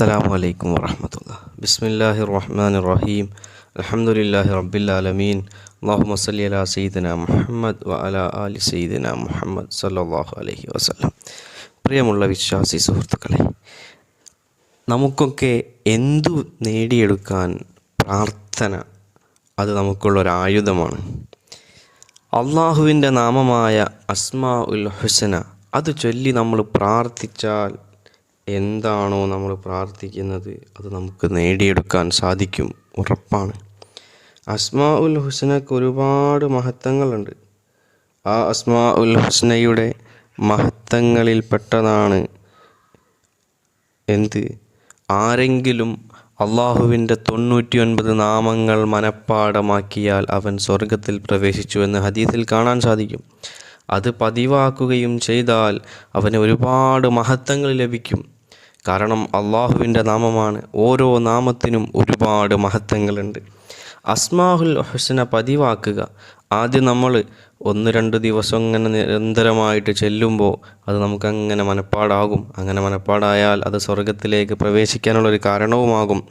അസ്സലാമു അലൈക്കും വാഹമത്തുള്ള ബിസ്മില്ലാഹി റഹ്മാൻ റഹീം അലഹമുല്ലാഹി റബ്ബില്ലാലമീൻ അള്ളാഹു സല്ലി അല സയ്യിദന മുഹമ്മദ് വ അല അലി സയ്യിദന മുഹമ്മദ് സല്ലാഹു അലഹി വസല്ലം പ്രിയമുള്ള വിശ്വാസി സുഹൃത്തുക്കളെ നമുക്കൊക്കെ എന്തു നേടിയെടുക്കാൻ പ്രാർത്ഥന അത് നമുക്കുള്ള ഒരു ആയുധമാണ്. അള്ളാഹുവിന്റെ നാമമായ അസ്മാ ഉൽ ഹുസന അത് ചൊല്ലി നമ്മൾ പ്രാർത്ഥിച്ചാൽ എന്താണോ നമ്മൾ പ്രാർത്ഥിക്കുന്നത് അത് നമുക്ക് നേടിയെടുക്കാൻ സാധിക്കും. ഉറപ്പാണ്. അസ്മാ ഉൽ ഹുസനക്ക് ഒരുപാട് മഹത്വങ്ങളുണ്ട്. ആ അസ്മാ ഉൽ ഹുസ്നയുടെ മഹത്വങ്ങളിൽപ്പെട്ടതാണ് എന്ത്? ആരെങ്കിലും അള്ളാഹുവിന്റെ തൊണ്ണൂറ്റി ഒൻപത് നാമങ്ങൾ മനപ്പാടമാക്കിയാൽ അവൻ സ്വർഗത്തിൽ പ്രവേശിച്ചു എന്ന് ഹദീസിൽ കാണാൻ സാധിക്കും. അത് പതിവാക്കുകയും ചെയ്താൽ അവന് ഒരുപാട് മഹത്വങ്ങൾ ലഭിക്കും. കാരണം അള്ളാഹുവിന്റെ നാമമാണ്. ഓരോ നാമത്തിനും ഒരുപാട് മഹത്വങ്ങളുണ്ട്. അസ്മാഹുൽ ഹുസന പതിവാക്കുക. ആദ്യം നമ്മൾ ഒന്ന് രണ്ട് ദിവസം ഇങ്ങനെ നിരന്തരമായിട്ട് ചെല്ലുമ്പോൾ അത് നമുക്കങ്ങനെ മനപ്പാടാകും. അങ്ങനെ മനപ്പാടായാൽ അത് സ്വർഗത്തിലേക്ക് പ്രവേശിക്കാനുള്ളൊരു കാരണവുമാകും.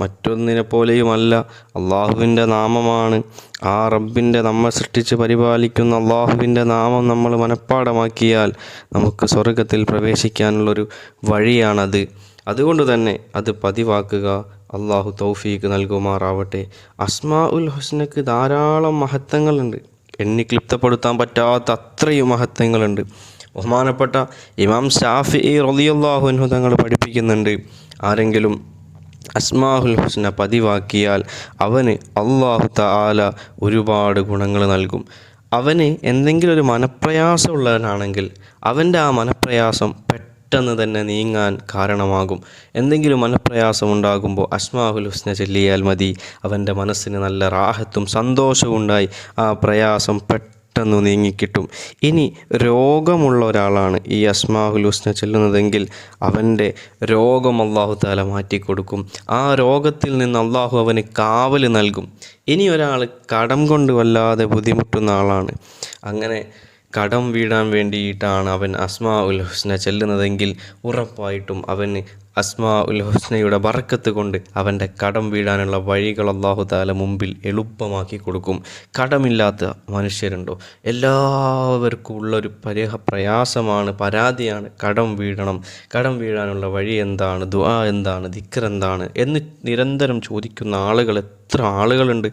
മറ്റൊന്നിനെ പോലെയുമല്ല. അള്ളാഹുവിന്റെ നാമമാണ്. ആ റബ്ബിന്റെ നമ്മെ സൃഷ്ടിച്ച് പരിപാലിക്കുന്ന അള്ളാഹുവിന്റെ നാമം നമ്മൾ മനപ്പാടമാക്കിയാൽ നമുക്ക് സ്വർഗത്തിൽ പ്രവേശിക്കാനുള്ളൊരു വഴിയാണത്. അതുകൊണ്ട് തന്നെ അത് പതിവാക്കുക. അള്ളാഹു തൗഫീക്ക് നൽകുമാറാവട്ടെ. അസ്മാ ഉൽ ഹുസ്നക്ക് ധാരാളം മഹത്വങ്ങളുണ്ട്. എണ്ണി ക്ലിപ്തപ്പെടുത്താൻ പറ്റാത്ത അത്രയും മഹത്വങ്ങളുണ്ട്. ബഹുമാനപ്പെട്ട ഇമാം ഷാഫി റലിയല്ലാഹുൻഹു തങ്ങൾ പഠിപ്പിക്കുന്നുണ്ട്. ആരെങ്കിലും അസ്മാഹുൽ ഹുസ്ന പതിവാക്കിയാൽ അവന് അള്ളാഹു താല ഒരുപാട് ഗുണങ്ങൾ നൽകും. അവന് എന്തെങ്കിലും ഒരു മനപ്രയാസമുള്ളവനാണെങ്കിൽ അവന്റെ ആ മനപ്രയാസം പെട്ടെന്ന് തന്നെ നീങ്ങാൻ കാരണമാകും. എന്തെങ്കിലും മനപ്രയാസം ഉണ്ടാകുമ്പോൾ അസ്മാഹുൽ ഹുസ്ന ചൊല്ലിയാൽ മതി. അവന്റെ മനസ്സിന് നല്ല റാഹത്തും സന്തോഷവും ഉണ്ടായി. ആ പ്രയാസം പെട്ടെന്ന് നീങ്ങിക്കിട്ടും. ഇനി രോഗമുള്ള ഒരാളാണ് ഈ അസ്മാഹുൽ ഹുസ്ന ചെല്ലുന്നതെങ്കിൽ അവന്റെ രോഗം അള്ളാഹു താല മാറ്റിക്കൊടുക്കും. ആ രോഗത്തിൽ നിന്ന് അള്ളാഹു അവന് കാവൽ നൽകും. ഇനി ഒരാൾ കടം കൊണ്ട് വല്ലാതെ ബുദ്ധിമുട്ടുന്ന ആളാണ്. അങ്ങനെ കടം വീഴാൻ വേണ്ടിയിട്ടാണ് അവൻ അസ്മാ ഉൽ ഹുസ്ന ചെല്ലുന്നതെങ്കിൽ ഉറപ്പായിട്ടും അവന് അസ്മാ ഉൽ ഹുസ്നയുടെ ബറക്കത്ത് കൊണ്ട് അവന്റെ കടം വീഴാനുള്ള വഴികൾ അള്ളാഹു താല മുമ്പിൽ എളുപ്പമാക്കി കൊടുക്കും. കടമില്ലാത്ത മനുഷ്യരുണ്ടോ? എല്ലാവർക്കും ഉള്ളൊരു പരിഹ പ്രയാസമാണ് പരാതിയാണ് കടം വീഴണം കടം വീഴാനുള്ള വഴി എന്താണ്? ദുആ എന്താണ്? ദിക്കർ എന്താണ്? എന്ന് നിരന്തരം ചോദിക്കുന്ന ആളുകൾ എത്ര ആളുകളുണ്ട്?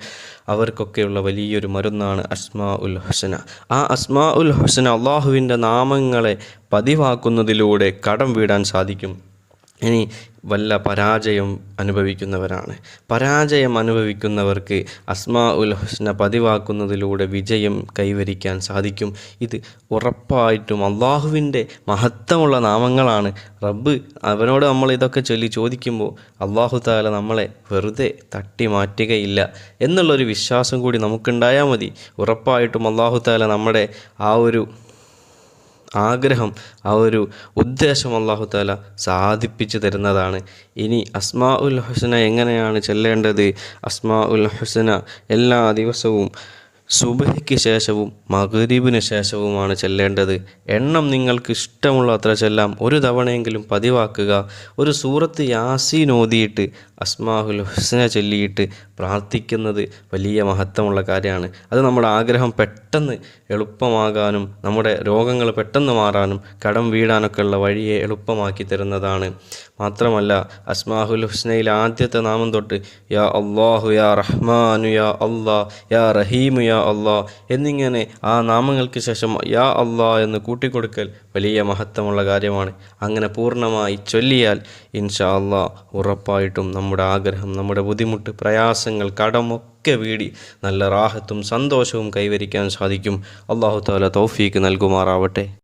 അവർക്കൊക്കെയുള്ള വലിയൊരു മരുന്നാണ് അസ്മാ ഉൽ ഹുസന. ആ അസ്മാ ഉൽ ഹുസന അള്ളാഹുവിന്റെ നാമങ്ങളെ പതിവാക്കുന്നതിലൂടെ കടം വീടാൻ സാധിക്കും. ഇനി വല്ല പരാജയം അനുഭവിക്കുന്നവരാണ്. പരാജയം അനുഭവിക്കുന്നവർക്ക് അസ്മാ ഉൽ ഹുസ്ന പതിവാക്കുന്നതിലൂടെ വിജയം കൈവരിക്കാൻ സാധിക്കും. ഇത് ഉറപ്പായിട്ടും അള്ളാഹുവിന്റെ മഹത്വമുള്ള നാമങ്ങളാണ്. റബ്ബ് അവനോട് നമ്മൾ ഇതൊക്കെ ചൊല്ലി ചോദിക്കുമ്പോൾ അള്ളാഹു താല നമ്മളെ വെറുതെ തട്ടി മാറ്റുകയില്ല എന്നുള്ളൊരു വിശ്വാസം കൂടി നമുക്കുണ്ടായാൽ മതി. ഉറപ്പായിട്ടും അള്ളാഹു താല നമ്മുടെ ആ ഒരു ആഗ്രഹം ആ ഒരു ഉദ്ദേശം അള്ളാഹു താല സാധിപ്പിച്ചു തരുന്നതാണ്. ഇനി അസ്മാ ഉൽ ഹുസന എങ്ങനെയാണ് ചെല്ലേണ്ടത്? അസ്മാ ഉൽ ഹുസന എല്ലാ ദിവസവും സുബഹിക്ക് ശേഷവും മകരീബിന് ശേഷവുമാണ് ചെല്ലേണ്ടത്. എണ്ണം നിങ്ങൾക്ക് ഇഷ്ടമുള്ള അത്ര ചെല്ലാം ഒരു തവണയെങ്കിലും പതിവാക്കുക. ഒരു സൂറത്ത് യാസീൻ ഓതിയിട്ട് അസ്മാഹുൽ ഹുസ്ന ചൊല്ലിയിട്ട് പ്രാർത്ഥിക്കുന്നത് വലിയ മഹത്വമുള്ള കാര്യമാണ്. അത് നമ്മുടെ ആഗ്രഹം പെട്ടെന്ന് എളുപ്പമാകാനും നമ്മുടെ രോഗങ്ങൾ പെട്ടെന്ന് മാറാനും കടം വീടാനൊക്കെയുള്ള വഴിയെ എളുപ്പമാക്കി തരുന്നതാണ്. മാത്രമല്ല അസ്മാഹുൽ ഹുസ്നയിൽ ആദ്യത്തെ നാമം തൊട്ട് യാ അള്ളാഹു യാ റഹ്മാനു യാ അള്ളാ യാ റഹീമു യാ അള്ളാ എന്നിങ്ങനെ ആ നാമങ്ങൾക്ക് ശേഷം യാ അള്ളാ എന്ന് കൂട്ടിക്കൊടുക്കൽ വലിയ മഹത്വമുള്ള കാര്യമാണ്. അങ്ങനെ പൂർണമായി ചൊല്ലിയാൽ ഇൻഷാ അള്ളാ ഉറപ്പായിട്ടും നമ്മുടെ ആഗ്രഹം നമ്മുടെ ബുദ്ധിമുട്ട് പ്രയാസങ്ങൾ കടമൊക്കെ വീടി നല്ല റാഹത്തും സന്തോഷവും കൈവരിക്കാൻ സാധിക്കും. അള്ളാഹു താല തൗഫീക്ക് നൽകുമാറാവട്ടെ.